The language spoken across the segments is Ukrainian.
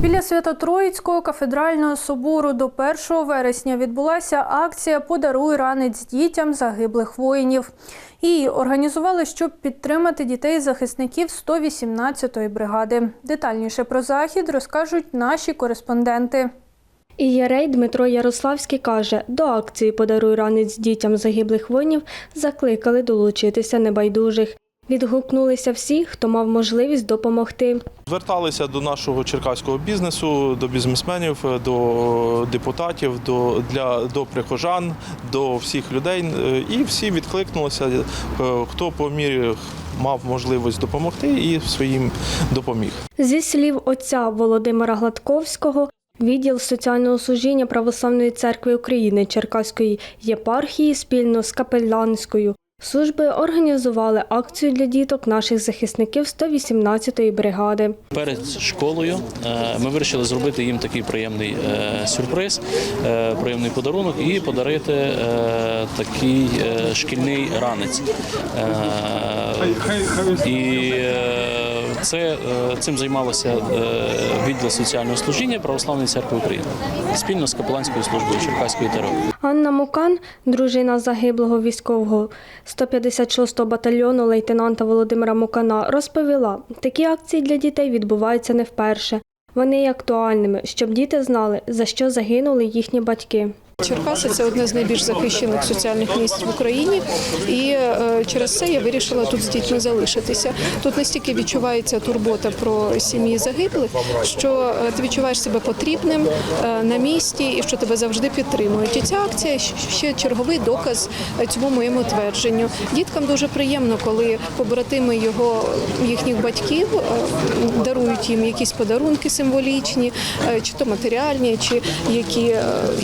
Біля Свято-Троїцького кафедрального собору до 1 вересня відбулася акція Подаруй ранець дітям загиблих воїнів. Її організували, щоб підтримати дітей захисників 118-ї бригади. Детальніше про захід розкажуть наші кореспонденти. Ієрей Дмитро Ярославський каже, до акції Подаруй ранець дітям загиблих воїнів закликали долучитися небайдужих. Відгукнулися всі, хто мав можливість допомогти. Зверталися до нашого черкаського бізнесу, до бізнесменів, до депутатів, до, для, до прихожан, до всіх людей. Е, І всі відкликнулися, е, хто по мірі мав можливість допомогти і своїм допоміг. Зі слів отця Володимира Гладковського, відділ соціального служіння Православної церкви України Черкаської єпархії спільно з капеланською службою організували акцію для діток наших захисників 118-ї бригади. Перед школою е, ми вирішили зробити їм такий приємний е, сюрприз, е, приємний подарунок і подарити такий шкільний ранець. І це, е, цим займалося е, відділ соціального служіння Православної церкви України спільно з капеланською службою Черкаської ТРО. Анна Мукан, дружина загиблого військового 156-го батальйону лейтенанта Володимира Мукана, розповіла, такі акції для дітей відбуваються не вперше. Вони є актуальними, щоб діти знали, за що загинули їхні батьки. Черкаси це одне з найбільш захищених соціальних місць в Україні, і е, через це я вирішила тут з дітьми залишитися. Тут настільки відчувається турбота про сім'ї загиблих, що е, ти відчуваєш себе потрібним е, на місці і що тебе завжди підтримують. І ця акція ще черговий доказ цьому моєму твердженню. Діткам дуже приємно, коли побратими його їхніх батьків дарують їм якісь подарунки символічні, чи то матеріальні, чи які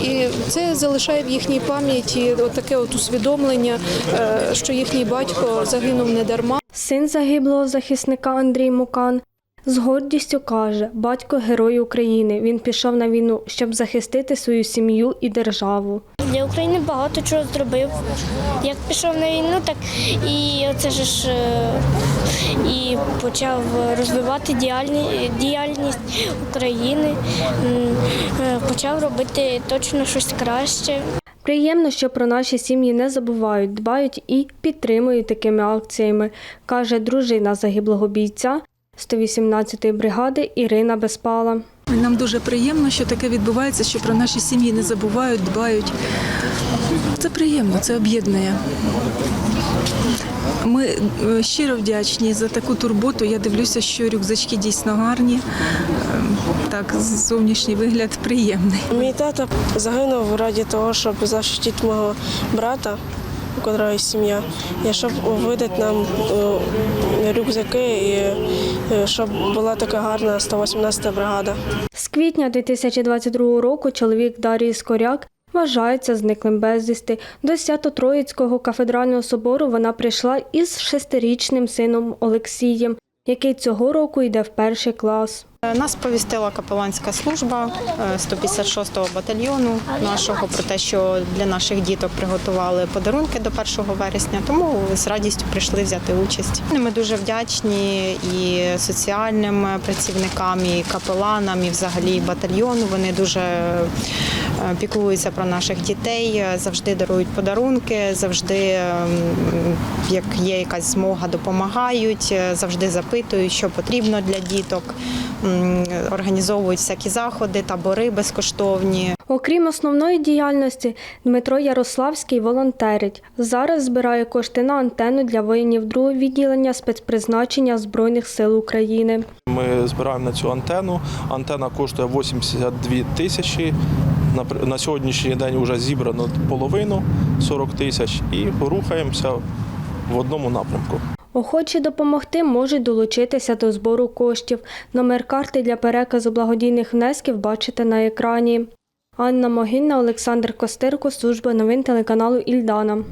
і це залишає в їхній пам'яті таке от усвідомлення, е, що їхній батько загинув не дарма. Син загиблого захисника Андрій Мукан з гордістю каже: батько герой України. Він пішов на війну, щоб захистити свою сім'ю і державу. Для України багато чого зробив. Як пішов на війну, так і оце ж е, і почав розвивати діяльні- діяльність України, е, почав робити точно щось краще. Приємно, що про наші сім'ї не забувають, дбають і підтримують такими акціями, каже дружина загиблого бійця 118-ї бригади Ірина Безпала. Нам дуже приємно, що таке відбувається, що про наші сім'ї не забувають, дбають. Це приємно, це об'єднує. Ми е, щиро вдячні за таку турботу. Я дивлюся, що рюкзачки дійсно гарні. Е, Так, зовнішній вигляд приємний. Мій тато загинув раді того, щоб захистити мого брата, у котрого є сім'я, і щоб видати нам е, рюкзаки, і е, щоб була така гарна 118 бригада. З квітня 2022 року чоловік Дарії Скоряк вважається зниклим безвісти. До Свято-Троїцького кафедрального собору вона прийшла із шестирічним сином Олексієм, який цього року йде в перший клас. Нас повістила капеланська служба е, 156-го батальйону нашого про те, що для наших діток приготували подарунки до 1 вересня, тому з радістю прийшли взяти участь. Ми дуже вдячні і соціальним працівникам, і капеланам, і взагалі батальйону. Вони дуже е, піклуються про наших дітей, е, завжди дарують подарунки, завжди, ем, як є якась змога, допомагають, е, завжди запитують, що потрібно для діток. Організовують всякі заходи, табори безкоштовні. Окрім основної діяльності, Дмитро Ярославський волонтерить. Зараз збирає кошти на антенну для воїнів другого відділення спецпризначення Збройних сил України. Ми збираємо на цю антенну. Антена коштує 82 тисячі. На сьогоднішній день вже зібрано половину 40 тисяч і рухаємося в одному напрямку. Охочі допомогти можуть долучитися до збору коштів. Номер карти для переказу благодійних внесків бачите на екрані. Анна Могинна, Олександр Костирко, служба новин телеканалу Ільдана.